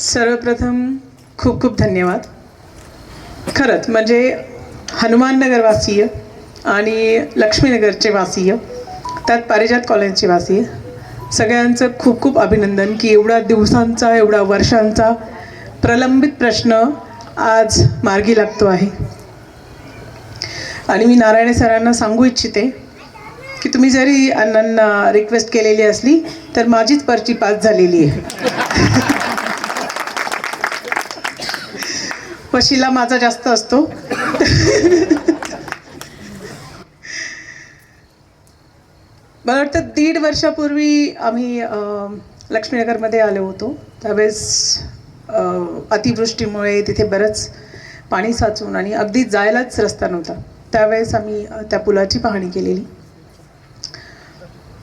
सर्वप्रथम खूप खूप धन्यवाद. खरंच म्हणजे हनुमाननगरवासीय आणि लक्ष्मीनगरचे वासीय त्यात पारिजात कॉलेजचे वासीय सगळ्यांचं खूप खूप अभिनंदन की एवढा दिवसांचा एवढा वर्षांचा प्रलंबित प्रश्न आज मार्गी लागतो आहे. आणि मी नारायणे सरांना सांगू इच्छिते की तुम्ही जरी अण्णांना रिक्वेस्ट केलेली असली तर माझीच पर्ची पास झालेली आहे. वशिला माझा जास्त असतो. मला वाटतं दीड वर्षापूर्वी आम्ही लक्ष्मीनगरमध्ये आलो होतो. त्यावेळेस अतिवृष्टीमुळे तिथे बरंच पाणी साचून आणि अगदी जायलाच रस्ता नव्हता. त्यावेळेस आम्ही त्या पुलाची पाहणी केलेली.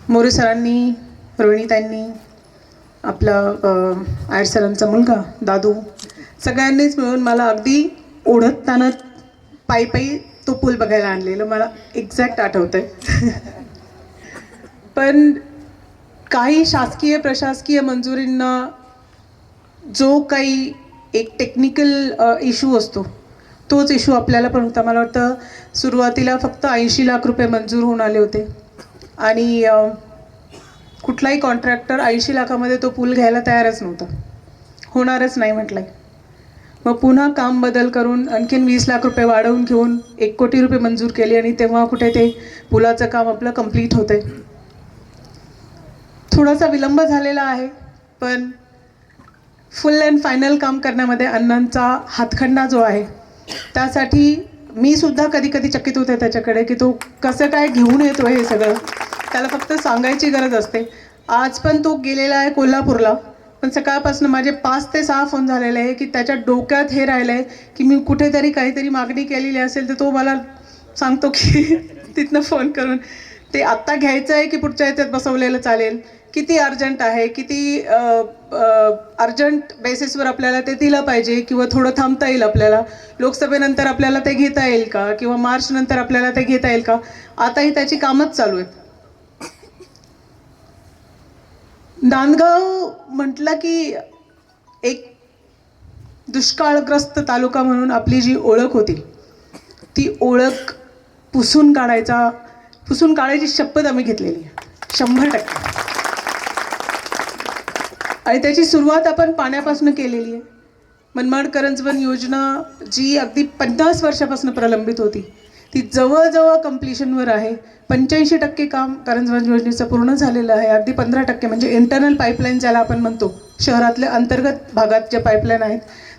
मोरे सरांनी रोहिणीताईंनी आपला आयर सरांचा मुलगा दादू सगळ्यांनीच मिळून मला अगदी ओढताना पायी पायी तो पूल बघायला आणलेलं. मला एक्झॅक्ट आठवतंय. पण काही शासकीय प्रशासकीय मंजुरींना जो काही एक टेक्निकल इश्यू असतो तोच इश्यू आपल्याला पण होता. मला वाटतं सुरुवातीला फक्त ऐंशी लाख रुपये मंजूर होऊन आले होते. आणि कुठलाही कॉन्ट्रॅक्टर ऐंशी लाखामध्ये तो पूल घ्यायला तयारच नव्हता. होणारच नाही म्हटलंय. मग पुन्हा काम बदल करून आणखीन वीस लाख रुपये वाढवून घेऊन एक कोटी रुपये मंजूर केले आणि तेव्हा कुठे ते पुलाचं काम आपलं कंप्लीट होते थोडासा विलंब झालेला आहे पण फुल अँड फायनल काम करण्यामध्ये अण्णांचा हातखंडा जो आहे त्यासाठी मी सुद्धा कधी कधी चकित होते त्याच्याकडे की तो कसं काय घेऊन येतो हे सगळं. त्याला फक्त सांगायची गरज असते. आज पण तो गेलेला आहे कोल्हापूरला. पण सकाळपासून माझे पाच ते सहा फोन झालेले आहे की त्याच्या डोक्यात हे राहिलं आहे की मी कुठेतरी काहीतरी मागणी केलेली असेल तर तो मला सांगतो की तिथनं फोन करून. ते आत्ता घ्यायचं आहे की पुढच्या याच्यात बसवलेलं चालेल? किती अर्जंट आहे? किती अर्जंट बेसिसवर आपल्याला ते दिलं पाहिजे किंवा थोडं थांबता येईल आपल्याला? लोकसभेनंतर आपल्याला ते घेता येईल का? किंवा मार्चनंतर आपल्याला ते घेता येईल का? आताही त्याची कामच चालू आहेत. नांदगाव म्हटलं की एक दुष्काळग्रस्त तालुका म्हणून आपली जी ओळख होती ती ओळख पुसून काढायचा पुसून काढायची शपथ आम्ही घेतलेली आहे. शंभर टक्के. आणि त्याची सुरुवात आपण पाण्यापासून केलेली आहे. मनमाड करंजवन योजना जी अगदी पन्नास वर्षापासून प्रलंबित होती. ती जवळजवळ कम्प्लिशनवर आहे. पंच्याऐंशी टक्के काम कारंजवान योजनेचं पूर्ण झालेलं आहे. अगदी पंधरा टक्के म्हणजे इंटरनल पाईपलाईन ज्याला आपण म्हणतो शहरातल्या अंतर्गत भागात जे पाईपलाईन आहेत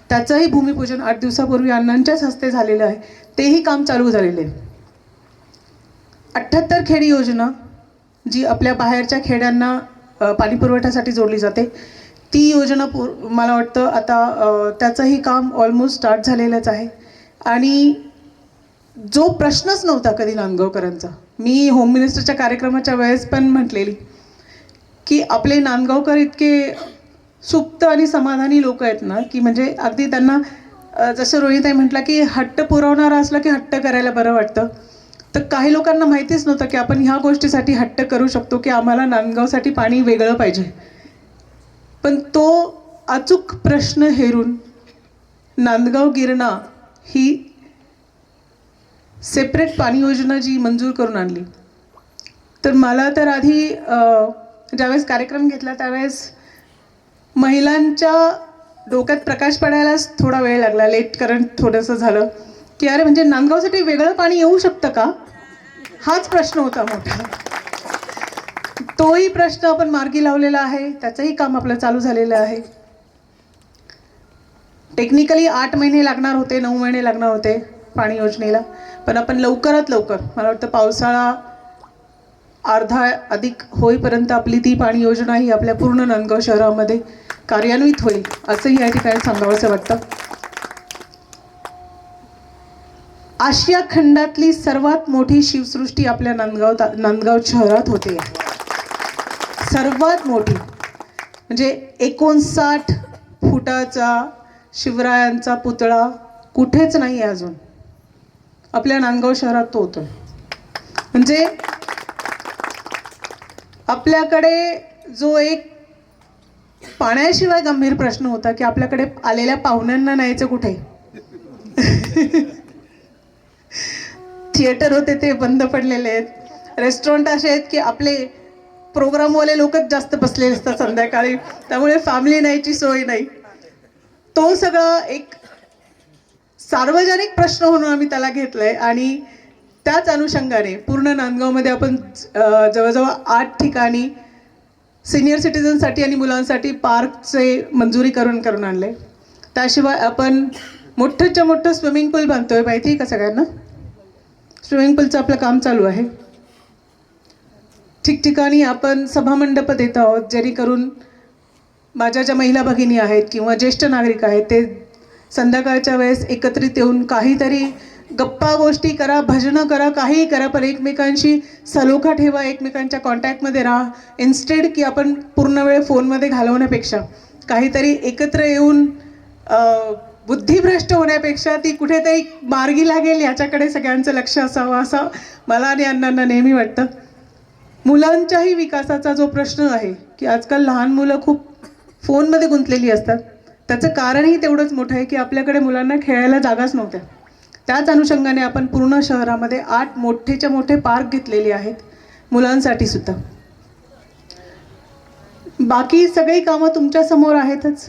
त्याचंही भूमिपूजन आठ दिवसापूर्वी अण्णांच्याच हस्ते झालेलं आहे. तेही काम चालू झालेलं आहे. अठ्ठ्याहत्तर खेडी योजना जी आपल्या बाहेरच्या खेड्यांना पाणीपुरवठ्यासाठी जोडली जाते ती योजना पूर मला वाटतं आता त्याचंही काम ऑलमोस्ट स्टार्ट झालेलंच आहे. आणि जो प्रश्नच नव्हता कधी नांदगावकरांचा. मी होम मिनिस्टरच्या कार्यक्रमाच्या वेळेस पण म्हटलेली की आपले नांदगावकर इतके सुप्त आणि समाधानी लोक आहेत ना की म्हणजे अगदी त्यांना जसं रोहिताई म्हटलं की हट्ट पुरवणारा असला की हट्ट करायला बरं वाटतं. तर काही लोकांना माहितीच नव्हतं की आपण ह्या गोष्टीसाठी हट्ट करू शकतो की आम्हाला नांदगावसाठी पाणी वेगळं पाहिजे. पण तो अचूक प्रश्न हेरून नांदगाव गिरणा ही सेपरेट पाणी योजना जी मंजूर करून आणली. तर मला तर आधी ज्यावेळेस कार्यक्रम घेतला त्यावेळेस महिलांच्या डोक्यात प्रकाश पडायलाच थोडा वेळ लागला लेट करंट थोडंसं झालं. की अरे म्हणजे नांदगावसाठी वेगळं पाणी येऊ शकतं का? हाच प्रश्न होता मोठा. तोही प्रश्न आपण मार्गी लावलेला आहे त्याचंही काम आपलं चालू झालेलं आहे. टेक्निकली आठ महिने लागणार होते नऊ महिने लागणार होते. पाणी योजनेला. पण आपण लवकरात लवकर मला वाटतं पावसाळा अर्धा अधिक होईपर्यंत आपली ती पाणी योजना ही आपल्या पूर्ण नांदगाव शहरामध्ये कार्यान्वित होईल असंही या ठिकाणी सांगावंसं वाटतं. आशिया खंडातली सर्वात मोठी शिवसृष्टी आपल्या नांदगाव नांदगाव शहरात होते. सर्वात मोठी. म्हणजे एकोणसाठ फुटाचा शिवरायांचा पुतळा कुठेच नाही आहे अजून. आपल्या नांदगाव शहरात तो होतो. म्हणजे आपल्याकडे जो एक पाण्याशिवाय गंभीर प्रश्न होता की आपल्याकडे आलेल्या पाहुण्यांना न्यायचं कुठे? थिएटर होते ते बंद पडलेले आहेत. रेस्टॉरंट असे आहेत की आपले प्रोग्रामवाले लोकच जास्त बसलेले असतात संध्याकाळी. त्यामुळे फॅमिली न्यायची सोय नाही. तो सगळा एक सार्वजनिक प्रश्न म्हणून आम्ही त्याला घेतलाय आणि त्याच अनुषंगाने पूर्ण नांदगावमध्ये आपण जवळजवळ आठ ठिकाणी सिनियर सिटीजनसाठी आणि मुलांसाठी पार्कचे मंजुरी करून करून आणले त्याशिवाय आपण मोठंच्या मोठं स्विमिंग पूल बांधतो आहे माहिती आहे का सगळ्यांना? स्विमिंग पूलचं आपलं काम चालू आहे. ठिकठिकाणी आपण सभामंडप देत आहोत जेणेकरून माझ्या ज्या महिला भगिनी आहेत किंवा ज्येष्ठ नागरिक आहेत ते संध्याकाळच्या वेळेस एकत्रित येऊन काहीतरी गप्पा गोष्टी करा भजनं करा काहीही करा पण एकमेकांशी सलोखा ठेवा एकमेकांच्या कॉन्टॅक्टमध्ये राहा. इन्स्टेड की आपण पूर्ण वेळ फोनमध्ये घालवण्यापेक्षा काहीतरी एकत्र येऊन बुद्धिभ्रष्ट होण्यापेक्षा ती कुठेतरी मार्गी लागेल याच्याकडे सगळ्यांचं लक्ष असावं असं मला आणि अण्णांना नेहमी वाटतं. मुलांच्याही विकासाचा जो प्रश्न आहे की आजकाल लहान मुलं खूप फोनमध्ये गुंतलेली असतात. त्याचं कारणही तेवढंच मोठं आहे की आपल्याकडे मुलांना खेळायला जागाच नव्हत्या. त्याच अनुषंगाने आपण पूर्ण शहरामध्ये आठ मोठेच्या मोठे पार्क घेतलेले आहेत मुलांसाठी सुद्धा. बाकी सगळी कामं तुमच्यासमोर आहेतच.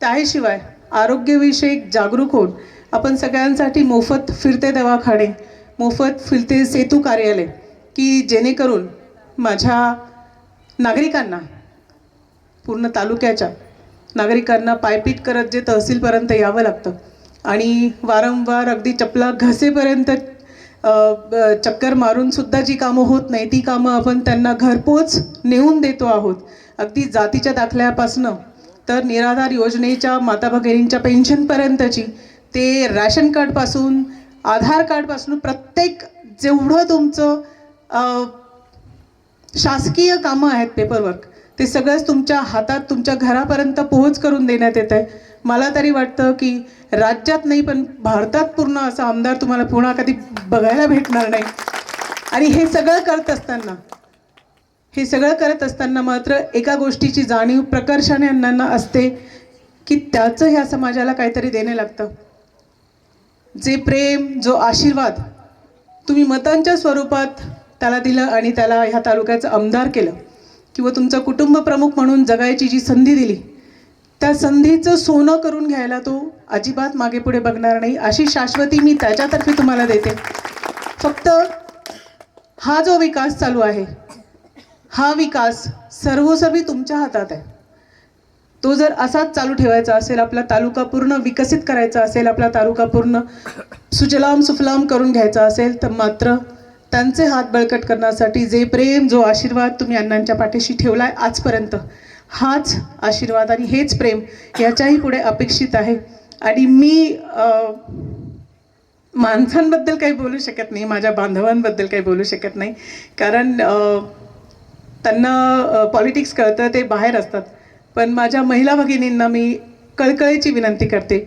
त्याशिवाय आरोग्यविषयक जागरूक होऊन आपण सगळ्यांसाठी मोफत फिरते दवाखाने मोफत फिरते सेतू कार्यालय की जेणेकरून माझ्या नागरिकांना पूर्ण तालुक्याच्या नागरिकांना पायपीट करत जे तहसीलपर्यंत यावं लागतं. आणि वारंवार अगदी चपला घसेपर्यंत ब- चक्कर मारूनसुद्धा जी कामं होत नाही ती कामं आपण त्यांना घरपोच नेऊन देतो आहोत. अगदी जातीच्या दाखल्यापासनं तर निराधार योजनेच्या माता भगिनींच्या पेन्शनपर्यंतची ते रॅशन कार्डपासून आधार कार्डपासून प्रत्येक जेवढं तुमचं शासकीय कामं आहेत पेपरवर्क ते सगळंच तुमच्या हातात तुमच्या घरापर्यंत पोहोच करून देण्यात येत आहे मला तरी वाटतं की राज्यात नाही पण भारतात पूर्ण असा आमदार तुम्हाला पुन्हा कधी बघायला भेटणार नाही. आणि हे सगळं करत असताना हे सगळं करत असताना मात्र एका गोष्टीची जाणीव प्रकर्षाने अण्णांना असते की त्याचं ह्या समाजाला काहीतरी देणे लागतं. जे प्रेम जो आशीर्वाद तुम्ही मतांच्या स्वरूपात त्याला दिलं आणि त्याला ह्या तालुक्याचं आमदार केलं. किंवा तुमचा कुटुंब प्रमुख म्हणून जगायची जी संधी दिली त्या संधीचं सोनं करून घ्यायला तो अजिबात मागे पुढे बघणार नाही अशी शाश्वती मी त्याच्यातर्फे तुम्हाला देते. फक्त हा जो विकास चालू आहे हा विकास सर्वसर्वी तुमच्या हातात आहे. तो जर असाच चालू ठेवायचा असेल आपला तालुका पूर्ण विकसित करायचा असेल आपला तालुका पूर्ण सुजलाम सुफलाम करून घ्यायचा असेल तर मात्र त्यांचे हात बळकट करण्यासाठी जे प्रेम जो आशीर्वाद तुम्ही अण्णांच्या पाठीशी ठेवला आहे आजपर्यंत हाच आशीर्वाद आणि हेच प्रेम याच्याही पुढे अपेक्षित आहे. आणि मी माणसांबद्दल काही बोलू शकत नाही माझ्या बांधवांबद्दल काही बोलू शकत नाही. कारण त्यांना पॉलिटिक्स कळतं ते बाहेर असतात. पण माझ्या महिला भगिनींना मी कळकळीची विनंती करते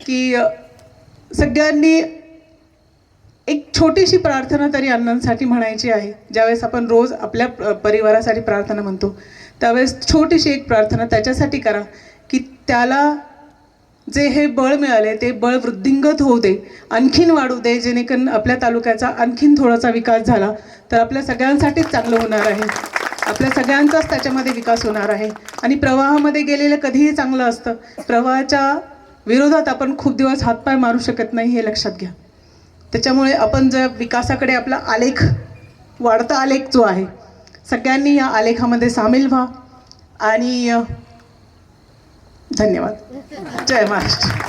की सगळ्यांनी एक छोटीशी प्रार्थना तरी अण्णांसाठी म्हणायची आहे. ज्यावेळेस आपण रोज आपल्या परिवारासाठी प्रार्थना म्हणतो त्यावेळेस छोटीशी एक प्रार्थना त्याच्यासाठी करा की त्याला जे हे बळ मिळाले ते बळ वृद्धिंगत होऊ दे आणखीन वाढू दे जेणेकरून आपल्या तालुक्याचा आणखीन थोडासा विकास झाला तर आपल्या सगळ्यांसाठीच चांगलं होणार आहे. आपल्या सगळ्यांचाच त्याच्यामध्ये विकास होणार आहे. आणि प्रवाहामध्ये गेलेलं कधीही चांगलं असतं. प्रवाहाच्या विरोधात आपण खूप दिवस हातपाय मारू शकत नाही हे लक्षात घ्या. त्याच्यामुळे आपण जर विकासाकडे आपला आलेख वाढता आलेख जो आहे सगळ्यांनी या आलेखामध्ये सामील व्हा. आणि धन्यवाद. जय महाराष्ट्र.